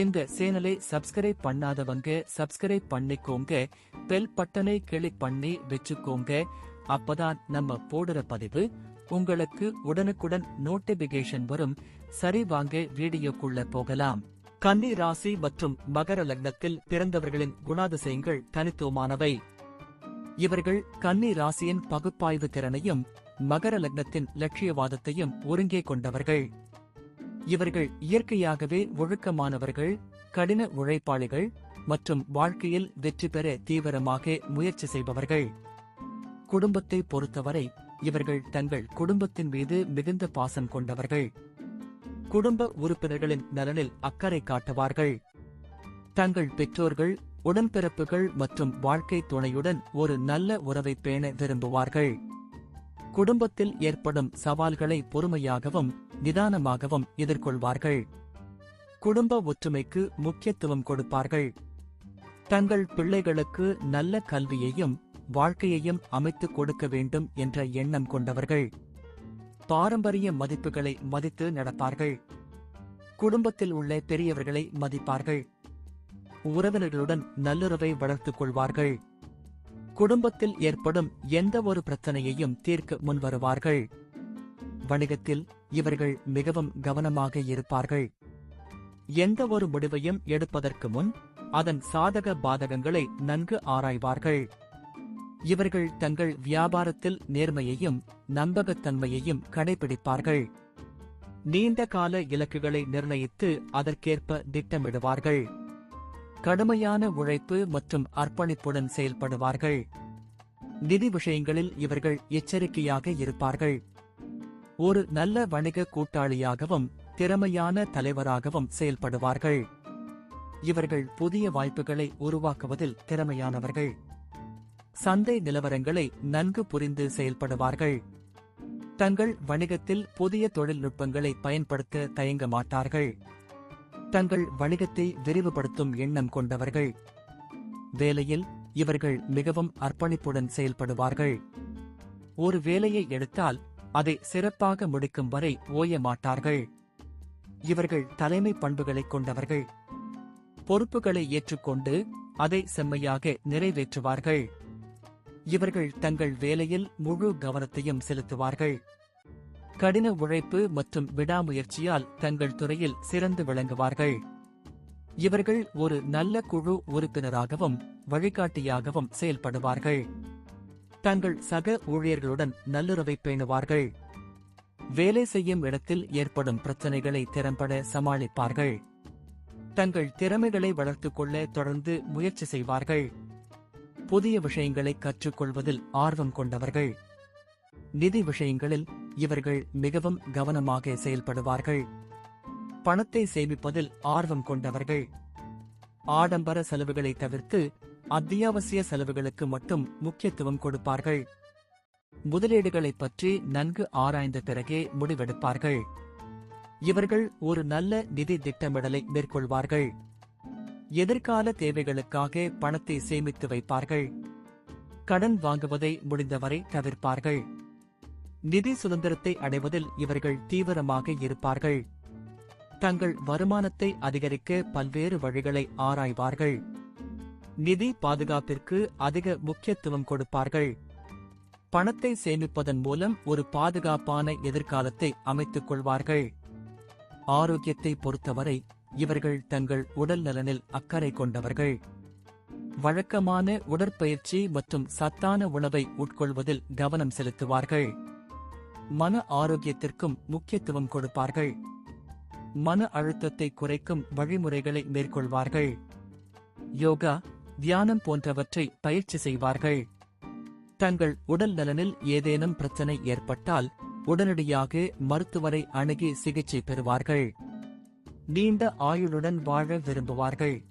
இந்த சேனலை சப்ஸ்கிரைப் பண்ணாதவங்க சப்ஸ்கிரைப் பண்ணிக்கோங்க. பெல் பட்டனை கிளிக் பண்ணி வச்சுக்கோங்க. அப்பதான் நம்ம போடுற பதிவு உங்களுக்கு உடனுக்குடன் நோட்டிபிகேஷன் வரும். சரி வாங்க வீடியோக்குள்ள போகலாம். கன்னி ராசி மற்றும் மகர லக்னத்தில் பிறந்தவர்களின் குணாதிசயங்கள் தனித்துவமானவை. இவர்கள் கன்னி ராசியின் பகுப்பாய்வு திறனையும் மகர லக்னத்தின் லட்சியவாதத்தையும் ஒருங்கே கொண்டவர்கள். இவர்கள் இயற்கையாகவே ஒழுக்கமானவர்கள் கடின உழைப்பாளிகள் மற்றும் வாழ்க்கையில் வெற்றி பெற தீவிரமாக முயற்சி செய்பவர்கள். குடும்பத்தை பொறுத்தவரை இவர்கள் தங்கள் குடும்பத்தின் மீது மிகுந்த பாசம் கொண்டவர்கள். குடும்ப உறுப்பினர்களின் நலனில் அக்கறை காட்டுவார்கள். தங்கள் பெற்றோர்கள் உடன்பிறப்புகள் மற்றும் வாழ்க்கை துணையுடன் ஒரு நல்ல உறவை பேண விரும்புவார்கள். குடும்பத்தில் ஏற்படும் சவால்களை பொறுமையாகவும் நிதானமாகவும் எதிர்கொள்வார்கள். குடும்ப ஒற்றுமைக்கு முக்கியத்துவம் கொடுப்பார்கள். தங்கள் பிள்ளைகளுக்கு நல்ல கல்வியையும் வாழ்க்கையையும் அமைத்துக் கொடுக்க வேண்டும் என்ற எண்ணம் கொண்டவர்கள். பாரம்பரிய மதிப்புகளை மதித்து நடப்பார்கள். குடும்பத்தில் உள்ள பெரியவர்களை மதிப்பார்கள். உறவினர்களுடன் நல்லுறவை வளர்த்துக் கொள்வார்கள். குடும்பத்தில் ஏற்படும் எந்த ஒரு பிரச்சனையையும் தீர்க்க முன்வருவார்கள். வணிகத்தில் இவர்கள் மிகவும் கவனமாக இருப்பார்கள். எந்த ஒரு முடிவையும் எடுப்பதற்கு முன் அதன் சாதக பாதகங்களை நன்கு ஆராய்வார்கள். இவர்கள் தங்கள் வியாபாரத்தில் நேர்மையையும் நம்பகத்தன்மையையும் கடைபிடிப்பார்கள் நீண்ட கால இலக்குகளை நிர்ணயித்து அதற்கேற்ப திட்டமிடுவார்கள். கடுமையான உழைப்பு மற்றும் அர்ப்பணிப்புடன் செயல்படுவார்கள். நிதி விஷயங்களில் இவர்கள் எச்சரிக்கையாக இருப்பார்கள். ஒரு நல்ல வணிக கூட்டாளியாகவும் திறமையான தலைவராகவும் செயல்படுவார்கள். இவர்கள் புதிய வாய்ப்புகளை உருவாக்குவதில் திறமையானவர்கள். சந்தை நிலவரங்களை நன்கு புரிந்து செயல்படுவார்கள். தங்கள் வணிகத்தில் புதிய தொழில்நுட்பங்களை பயன்படுத்த தயங்க மாட்டார்கள். தங்கள் வணிகத்தை விரிவுபடுத்தும் எண்ணம் கொண்டவர்கள். வேலையில் இவர்கள் மிகவும் அர்ப்பணிப்புடன் செயல்படுவார்கள். ஒரு வேலையை எடுத்தால் அதை சிறப்பாக முடிக்கும் வரை ஓய மாட்டார்கள். இவர்கள் தலைமை பண்புகளை கொண்டவர்கள். பொறுப்புகளை ஏற்றுக்கொண்டு அதை செம்மையாக நிறைவேற்றுவார்கள். இவர்கள் தங்கள் வேலையில் முழு கவனத்தையும் செலுத்துவார்கள். கடின உழைப்பு மற்றும் விடாமுயற்சியால் தங்கள் துறையில் சிறந்து விளங்குவார்கள். இவர்கள் ஒரு நல்ல குழு உறுப்பினராகவும் வழிகாட்டியாகவும் செயல்படுவார்கள். தங்கள் சக ஊழியர்களுடன் நல்லுறவை பேணுவார்கள். வேலை செய்யும் இடத்தில் ஏற்படும் பிரச்சனைகளை திறம்பட சமாளிப்பார்கள். தங்கள் திறமைகளை வளர்த்துக் கொள்ள தொடர்ந்து முயற்சி செய்வார்கள். புதிய விஷயங்களை கற்றுக்கொள்வதில் ஆர்வம் கொண்டவர்கள். நிதி விஷயங்களில் இவர்கள் மிகவும் கவனமாக செயல்படுவார்கள். பணத்தை சேமிப்பதில் ஆர்வம் கொண்டவர்கள். ஆடம்பர செலவுகளை தவிர்த்து அத்தியாவசிய செலவுகளுக்கு மட்டும் முக்கியத்துவம் கொடுப்பார்கள். முதலீடுகளைப் பற்றி நன்கு ஆராய்ந்த பிறகே முடிவெடுப்பார்கள். இவர்கள் ஒரு நல்ல நிதி திட்டமிடலை மேற்கொள்வார்கள். எதிர்கால தேவைகளுக்காக பணத்தை சேமித்து வைப்பார்கள். கடன் வாங்குவதை முடிந்தவரை தவிர்ப்பார்கள். நிதி சுதந்திரத்தை அடைவதில் இவர்கள் தீவிரமாக இருப்பார்கள். தங்கள் வருமானத்தை அதிகரிக்க பல்வேறு வழிகளை ஆராய்வார்கள். நிதி பாதுகாப்பிற்கு அதிக முக்கியத்துவம் கொடுப்பார்கள். பணத்தை சேமிப்பதன் மூலம் ஒரு பாதுகாப்பான எதிர்காலத்தை அமைத்துக் கொள்வார்கள். ஆரோக்கியத்தை பொறுத்தவரை இவர்கள் தங்கள் உடல் நலனில் அக்கறை கொண்டவர்கள். வழக்கமான உடற்பயிற்சி மற்றும் சத்தான உணவை உட்கொள்வதில் கவனம் செலுத்துவார்கள். மன ஆரோக்கியத்திற்கும் முக்கியத்துவம் கொடுப்பார்கள். மன அழுத்தத்தை குறைக்கும் வழிமுறைகளை மேற்கொள்வார்கள். யோகா தியானம் போன்றவற்றை பயிற்சி செய்வார்கள். தங்கள் உடல் நலனில் ஏதேனும் பிரச்சனை ஏற்பட்டால் உடனடியாக மருத்துவரை அணுகி சிகிச்சை பெறுவார்கள். நீண்ட ஆயுளுடன் வாழ விரும்புவார்கள்.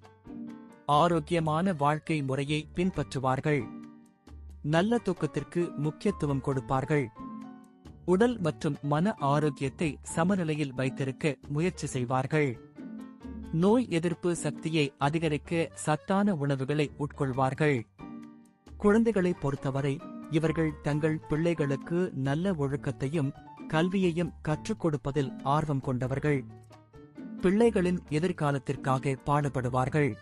ஆரோக்கியமான வாழ்க்கை முறையை பின்பற்றுவார்கள். நல்ல தூக்கத்திற்கு முக்கியத்துவம் கொடுப்பார்கள். உடல் மற்றும் மன ஆரோக்கியத்தை சமநிலையில் வைத்திருக்க முயற்சி செய்வார்கள். நோய் எதிர்ப்பு சக்தியை அதிகரிக்க சத்தான உணவுகளை உட்கொள்வார்கள். குழந்தைகளை பொறுத்தவரை இவர்கள் தங்கள் பிள்ளைகளுக்கு நல்ல ஒழுக்கத்தையும் கல்வியையும் கற்றுக் கொடுப்பதில் ஆர்வம் கொண்டவர்கள். பிள்ளைகளின் எதிர்காலத்திற்காக பாடுபடுவார்கள்.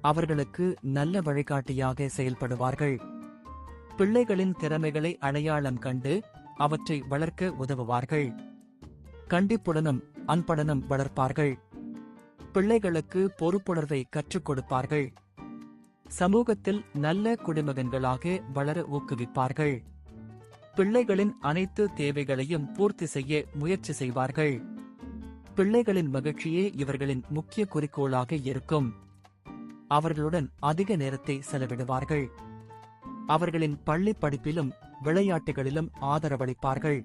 அவர்களுக்கு நல்ல வழிகாட்டியாக செயல்படுவார்கள். பிள்ளைகளின் திறமைகளை அடையாளம் கண்டு அவற்றை வளர்க்க உதவுவார்கள். கண்டிப்புடனும் அன்படனும் வளர்ப்பார்கள். பிள்ளைகளுக்கு பொறுப்புணர்வை கற்றுக் கொடுப்பார்கள். சமூகத்தில் நல்ல குடிமகன்களாக வளர ஊக்குவிப்பார்கள். பிள்ளைகளின் அனைத்து தேவைகளையும் பூர்த்தி செய்ய முயற்சி செய்வார்கள். பிள்ளைகளின் மகிழ்ச்சியே இவர்களின் முக்கிய குறிக்கோளாக இருக்கும். அவர்களுடன் அதிக நேரத்தை செலவிடுவார்கள். அவர்களின் பள்ளி படிப்பிலும் விளையாட்டுகளிலும் ஆதரவளிப்பார்கள்.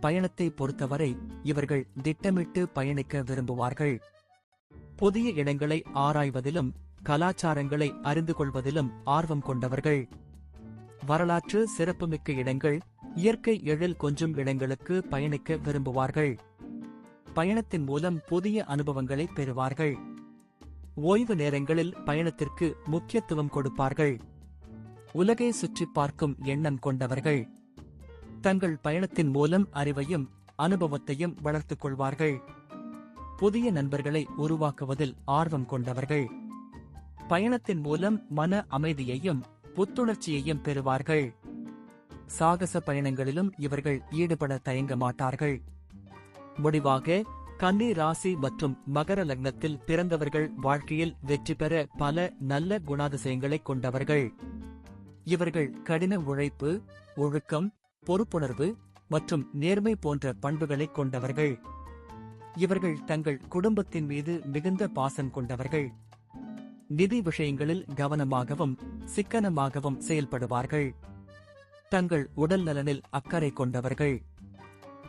பயணத்தை பொறுத்தவரை இவர்கள் திட்டமிட்டு பயணிக்க விரும்புவார்கள். புதிய இடங்களை ஆராய்வதிலும் கலாச்சாரங்களை அறிந்து கொள்வதிலும் ஆர்வம் கொண்டவர்கள். வரலாற்று சிறப்புமிக்க இடங்கள் இயற்கை எழில் கொஞ்சும் இடங்களுக்கு பயணிக்க விரும்புவார்கள். பயணத்தின் மூலம் புதிய அனுபவங்களை பெறுவார்கள். ஓய்வு நேரங்களில் பயணத்திற்கு முக்கியத்துவம் கொடுப்பார்கள். உலகை சுற்றிப் பார்க்கும் எண்ணம் கொண்டவர்கள். தங்கள் பயணத்தின் மூலம் அறிவையும் அனுபவத்தையும் வளர்த்துக் கொள்வார்கள். புதிய நண்பர்களை உருவாக்குவதில் ஆர்வம் கொண்டவர்கள். பயணத்தின் மூலம் மன அமைதியையும் புத்துணர்ச்சியையும் பெறுவார்கள். சாகச பயணங்களிலும் இவர்கள் ஈடுபட தயங்க மாட்டார்கள். முடிவாக கன்னி ராசி மற்றும் மகர லக்னத்தில் பிறந்தவர்கள் வாழ்க்கையில் வெற்றி பெற பல நல்ல குணாதிசயங்களை கொண்டவர்கள். இவர்கள் கடின உழைப்பு ஒழுக்கம் பொறுப்புணர்வு மற்றும் நேர்மை போன்ற பண்புகளை கொண்டவர்கள். இவர்கள் தங்கள் குடும்பத்தின் மீது மிகுந்த பாசம் கொண்டவர்கள். நிதி விஷயங்களில் கவனமாகவும் சிக்கனமாகவும் செயல்படுவார்கள். தங்கள் உடல் நலனில் அக்கறை கொண்டவர்கள்.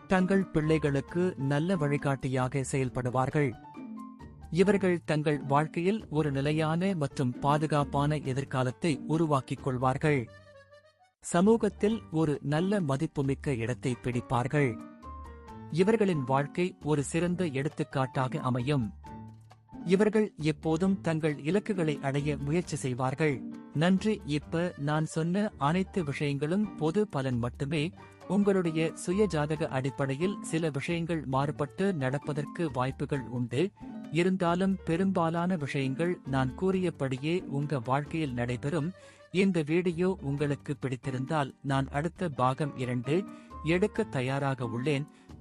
தங்கள் பிள்ளைகளுக்கு நல்ல வழிகாட்டியாக செயல்படுவார்கள். இவர்கள் தங்கள் வாழ்க்கையில் ஒரு நிலையான மற்றும் பாதுகாப்பான எதிர்காலத்தை உருவாக்கிக் கொள்வார்கள். சமூகத்தில் ஒரு நல்ல மதிப்புமிக்க இடத்தை பிடிப்பார்கள். இவர்களின் வாழ்க்கை ஒரு சிறந்த எடுத்துக்காட்டாக அமையும். இவர்கள் எப்போதும் தங்கள் இலக்குகளை அடைய முயற்சி செய்வார்கள். நன்றி. இப்ப நான் சொன்ன அனைத்து விஷயங்களும் பொது பலன் மட்டுமே. உங்களுடைய சுய ஜாதக அடிப்படையில் சில விஷயங்கள் மாறுபட்டு நடப்பதற்கு வாய்ப்புகள் உண்டு. இருந்தாலும் பெரும்பாலான விஷயங்கள் நான் கூறியபடியே உங்க வாழ்க்கையில் நடைபெறும். இந்த வீடியோ உங்களுக்கு பிடித்திருந்தால் நான் அடுத்த பாகம் இரண்டு எடுக்க தயாராக உள்ளேன்.